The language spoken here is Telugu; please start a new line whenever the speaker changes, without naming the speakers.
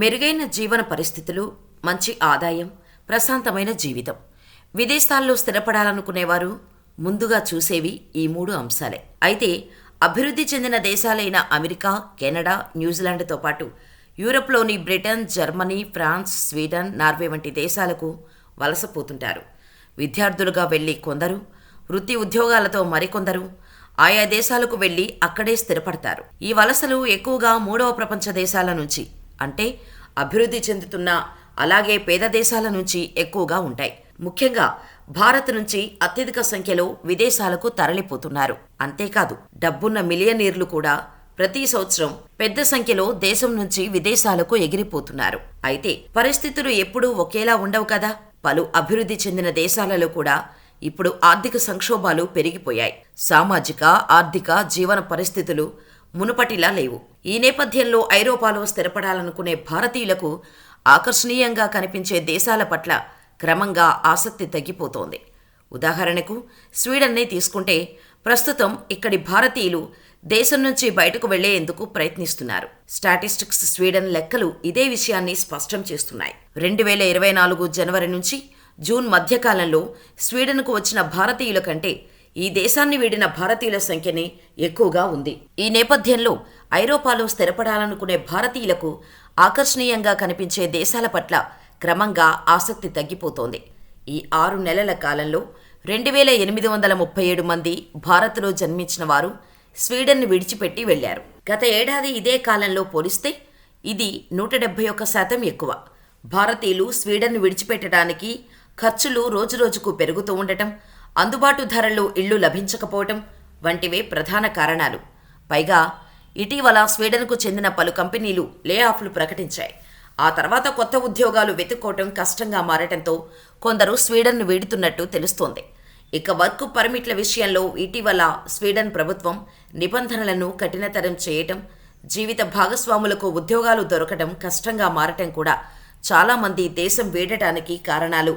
మెరుగైన జీవన పరిస్థితులు మంచి ఆదాయం ప్రశాంతమైన జీవితం. విదేశాల్లో స్థిరపడాలనుకునేవారు ముందుగా చూసేవి ఈ మూడు అంశాలే. అయితే అభివృద్ధి చెందిన దేశాలైన అమెరికా కెనడా న్యూజిలాండ్తో పాటు యూరప్లోని Britain Germany France Sweden Norway వంటి దేశాలకు వలసపోతుంటారు. విద్యార్థులుగా వెళ్ళి కొందరు వృత్తి ఉద్యోగాలతో మరికొందరు ఆయా దేశాలకు వెళ్ళి అక్కడే స్థిరపడతారు. ఈ వలసలు ఎక్కువగా మూడవ ప్రపంచ దేశాల నుంచి అంటే అభివృద్ధి చెందుతున్న అలాగే పేద దేశాల నుంచి ఎక్కువగా ఉంటాయి. ముఖ్యంగా భారత్ నుంచి అత్యధిక సంఖ్యలో విదేశాలకు తరలిపోతున్నారు. అంతేకాదు డబ్బున్న మిలియనీర్లు కూడా ప్రతి సంవత్సరం పెద్ద సంఖ్యలో దేశం నుంచి విదేశాలకు ఎగిరిపోతున్నారు. అయితే పరిస్థితులు ఎప్పుడూ ఒకేలా ఉండవు కదా? పలు అభివృద్ధి చెందిన దేశాలలో కూడా ఇప్పుడు ఆర్థిక సంక్షోభాలు పెరిగిపోయాయి. సామాజిక ఆర్థిక జీవన పరిస్థితులు మునుపటిలా లేవు. ఈ నేపథ్యంలో ఐరోపాలో స్థిరపడాలనుకునే భారతీయులకు ఆకర్షణీయంగా కనిపించే దేశాల పట్ల క్రమంగా ఆసక్తి తగ్గిపోతోంది. ఉదాహరణకు స్వీడన్నే తీసుకుంటే ప్రస్తుతం ఇక్కడి భారతీయులు దేశం నుంచి బయటకు వెళ్ళేందుకు ప్రయత్నిస్తున్నారు. స్టాటిస్టిక్స్ స్వీడన్ లెక్కలు ఇదే విషయాన్ని స్పష్టం చేస్తున్నాయి. రెండు వేల ఇరవై నాలుగు జనవరి నుంచి జూన్ మధ్యకాలంలో స్వీడన్కు వచ్చిన భారతీయుల కంటే ఈ దేశాన్ని వీడిన భారతీయుల సంఖ్యనే ఎక్కువగా ఉంది. ఈ నేపథ్యంలో ఐరోపాలో స్థిరపడాలనుకునే భారతీయులకు ఆకర్షణీయంగా కనిపించే దేశాల పట్ల క్రమంగా ఆసక్తి తగ్గిపోతోంది. ఈ ఆరు నెలల కాలంలో రెండు వేల ఎనిమిది వందల ముప్పై ఏడు మంది భారత్లో జన్మించిన వారు స్వీడన్ను విడిచిపెట్టి వెళ్ళారు గత ఏడాది ఇదే కాలంలో పోలిస్తే ఇది నూట డెబ్బై ఒక్క శాతం ఎక్కువ. భారతీయులు స్వీడన్ను విడిచిపెట్టడానికి ఖర్చులు రోజురోజుకు పెరుగుతూ ఉండటం అందుబాటు ధరల్లో ఇళ్ళు లభించకపోవటం వంటివే ప్రధాన కారణాలు. పైగా ఇటీవల స్వీడన్కు చెందిన పలు కంపెనీలు లే ఆఫ్లు ప్రకటించాయి. ఆ తర్వాత కొత్త ఉద్యోగాలు వెతుక్కోవటం కష్టంగా మారటంతో కొందరు స్వీడన్ను వీడుతున్నట్టు తెలుస్తోంది. ఇక వర్క్ పర్మిట్ల విషయంలో ఇటీవల స్వీడన్ ప్రభుత్వం నిబంధనలను కఠినతరం చేయటం జీవిత భాగస్వాములకు ఉద్యోగాలు దొరకడం కష్టంగా మారటం కూడా చాలామంది దేశం వీడటానికి కారణాలు